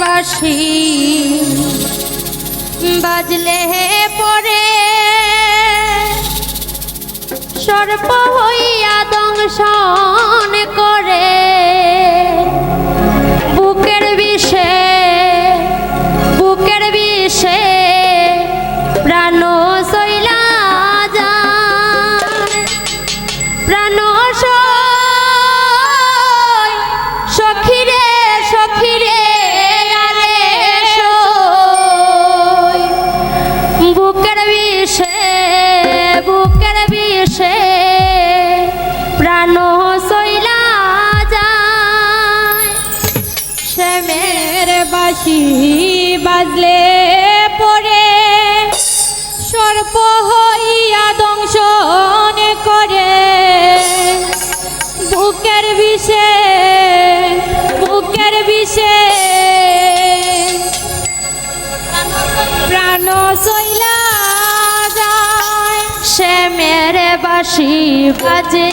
বাসি বাজলে পরে সর্প হইয়া দংশন করে। বাসি বাজলে পরে সর্প হইয়া দংশন করে। বুকের বিষে বুকের বিষে। প্রাণ সইলা যায় শ্যামের বাসি বাজে